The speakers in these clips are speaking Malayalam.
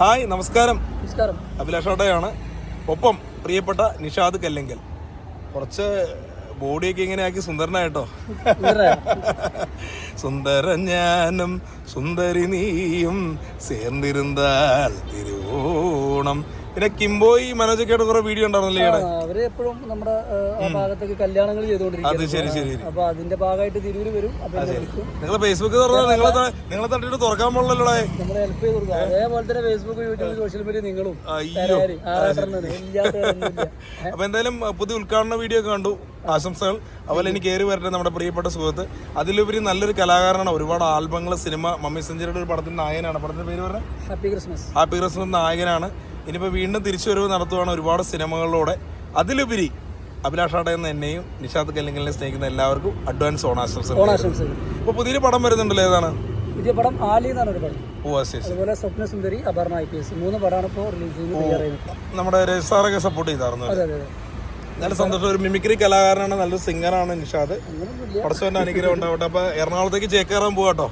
ഹായ് നമസ്കാരം. നമസ്കാരം. അഭിലാഷോട്ടയാണ്. ഒപ്പം പ്രിയപ്പെട്ട നിഷാദ് കല്ലെങ്കൽ. കുറച്ച് ബോഡിയൊക്കെ ഇങ്ങനെ ആക്കി സുന്ദരനായിട്ടോ സുന്ദര ഞാനും സുന്ദരി നീയും ചേർന്നിരുന്നാൽ തിരുവോണം പിന്നെ കിംബോയി മനോജൊക്കെ ആയിട്ട് കുറെ വീഡിയോ ഉണ്ടായിരുന്നല്ലേ അവർ എപ്പോഴും നമ്മുടെ ആ, ഭാഗത്തൊക്കെ കല്യാണങ്ങൾ അത് ശരി ശരി ശരി. അപ്പൊ അതിന്റെ ഭാഗമായിട്ട് തിരൂര് വരും നിങ്ങൾ ഫേസ്ബുക്ക് തുറന്നാൽ നിങ്ങളെ നിങ്ങളെ തട്ടിട്ട് തുറക്കാൻ നമ്മളെ ഹെൽപ്പ് ചെയ്ത് കൊടുക്കുക അതേപോലെ തന്നെ ഫേസ്ബുക്ക് യൂട്യൂബ് സോഷ്യൽ മീഡിയ നിങ്ങളും. അയ്യോ. അപ്പൊ എന്തായാലും പുതിയ ഉദ്ഘാടന വീഡിയോ ഒക്കെ കണ്ടു. ആശംസകൾ. അതുപോലെ എനിക്ക് ഏറി വരട്ടെ നമ്മുടെ പ്രിയപ്പെട്ട സുഹൃത്ത്. അതിലുപരി നല്ലൊരു കലാകാരനാണ്. ഒരുപാട് ആൽബങ്ങൾ സിനിമ മമ്മി സെഞ്ചുറിയുടെ ഒരു പടത്തിന്റെ നായകനാണ്. പടത്തിന്റെ പേര് പറഞ്ഞ? Happy Christmas. ഹാപ്പി ക്രിസ്മസ് നായകനാണ്. ഇനിയിപ്പോൾ വീണ്ടും തിരിച്ചു വരവ് നടത്തുവാണ് ഒരുപാട് സിനിമകളിലൂടെ. അതിലുപരി അഭിലാഷാടെ എന്ന എന്നെയും നിഷാദ് കല്ലിങ്കലിനെ സ്നേഹിക്കുന്ന എല്ലാവർക്കും അഡ്വാൻസ് ഓണാശംസകൾ. ഓണാശംസകൾ. ഇപ്പൊ പുതിയൊരു പടം വരുന്നുണ്ടല്ലോ. ഏതാണ്? പുതിയ പടം ആലി എന്നാണ് ഒരു പടം. അതുപോലെ Swapna Sundari Aparna I P S. മൂന്ന് പടമാണ് ഇപ്പോൾ റിലീസ് ചെയ്യുന്നത് നമ്മുടെ സപ്പോർട്ട് ചെയ്തായിരുന്നു അതെ അതെ. നല്ല സന്തോഷം. ഒരു മിമിക്രി കലാകാരനാണ് നല്ലൊരു സിംഗറാണ് നിഷാദ്. പടച്ചവന്റെ അനുഗ്രഹം ഉണ്ടാവട്ടെ. അപ്പൊ എറണാകുളത്തേക്ക് ചേക്കേറാൻ പോവാട്ടോ.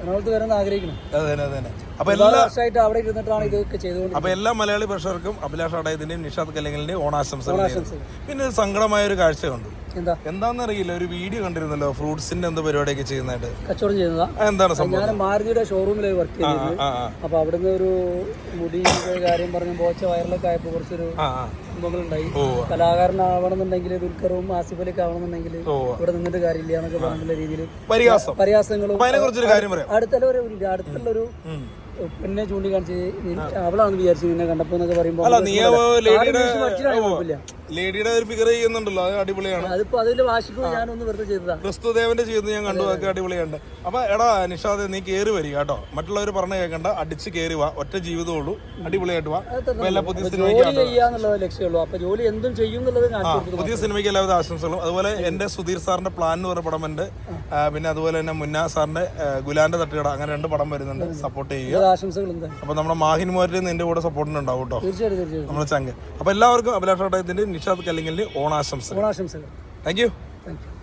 എറണാകുളത്ത് വരാൻ ആഗ്രഹിക്കണം. അതെ അതെ അതെ അപ്പൊ എല്ലാ വർഷമായിട്ട് അവിടെ ഇരുന്നിട്ടാണ് ഇതൊക്കെ ചെയ്തുകൊണ്ട് അപ്പൊ എല്ലാ മലയാളി പ്രേക്ഷകർക്കും അഭിലാഷ് അടയത്തിന്റെയും നിഷാദ് കല്ലെങ്കിലിന്റെയും ഓണാശംസകൾ പിന്നെ ഒരു സങ്കടമായ ഒരു കാഴ്ച കണ്ടു എന്താ? എന്താണെന്നറിയില്ല ഒരു വീഡിയോ കണ്ടിരുന്നല്ലോ ഫ്രൂട്ട്സിന്റെ എന്താ പരിപാടിയൊക്കെ ചെയ്യുന്നതായിട്ട്. കച്ചവടം ചെയ്യുന്നതാ? എന്താണ് സംഭവം? ഞാൻ മാരുതിയുടെ ഷോറൂമിൽ വർക്ക് ആ അപ്പൊ അവിടുന്ന് ഒരു മുടി കാര്യം പറഞ്ഞ് പോച്ച വയറിലൊക്കെ ആയപ്പോ കുറച്ചൊരു സംഭവങ്ങളുണ്ടായി കലാകാരനാവണമെന്നുണ്ടെങ്കിൽ ദുൽഖറും ആസിഫലിക്ക് ആവണമെന്നുണ്ടെങ്കിൽ ഓ. ഇവിടെ നിന്നിട്ട് കാര്യമില്ല എന്നൊക്കെ പറഞ്ഞുള്ള രീതിയിൽ പരിഹാസം. പരിഹാസങ്ങളും അടുത്തുള്ള ഒരു അടുത്തുള്ള ഒരു പെണ്ണെ ചൂണ്ടിക്കാണിച്ച് അവളാണെന്ന് വിചാരിച്ചു നിന്നെ കണ്ടപ്പോ എന്നൊക്കെ പറയുമ്പോ അല്ല നീ ലേഡിയുടെ ലേഡിയുടെ ഒരു ഫിഗർ ചെയ്യുന്നുണ്ടല്ലോ അത് അടിപൊളിയാണ്. അതിപ്പോ അതിന്റെ വാശിക്ക് ഞാനൊന്ന് വെറുതെ ചെയ്തതാ. ക്രിസ്തുദേവന്റെ ചെയ്യുന്നത് ഞാൻ കണ്ടു അതൊക്കെ അടിപൊളിയുണ്ട്. അപ്പൊ എടാ നിഷാദ് നീ കേറി വരിക കേട്ടോ. മറ്റുള്ളവർ പറഞ്ഞു കേൾക്കണ്ട അടിച്ച് കേറി വാ. ഒറ്റ ജീവിതമേ ഉള്ളൂ. അടിപൊളിയായിട്ട് വാ. പുതിയ സിനിമയ്ക്ക് ലക്ഷ്യമുള്ളൂ അപ്പൊ ജോലി എന്തും ചെയ്യും പുതിയ സിനിമയ്ക്ക് എല്ലാവിധ ആശംസകളും. അതുപോലെ എന്റെ സുധീർ സാറിന്റെ പ്ലാൻ എന്ന് പറഞ്ഞ പടം ഉണ്ട്. പിന്നെ അതുപോലെ തന്നെ മുന്ന സാറിന്റെ ഗുലാന്റെ തട്ടുകട. അങ്ങനെ രണ്ട് പടം വരുന്നുണ്ട്. സപ്പോർട്ട് ചെയ്യുക. ആശംസകൾ അപ്പൊ നമ്മുടെ മാഹിൻ മോരിൽ നിന്റെ കൂടെ സപ്പോർട്ടിന് ഉണ്ടാവും കേട്ടോ തീർച്ചയായിട്ടും തീർച്ചയായിട്ടും. നമ്മുടെ ചങ്ക്. അപ്പൊ എല്ലാവർക്കും അഭിലാഷ് ടയത്തിന്റെ നിഷാദ് കല്ലിങ്ങലിന് ഓണാശംസകൾ. ഓണാശംസകൾ. Thank you thank you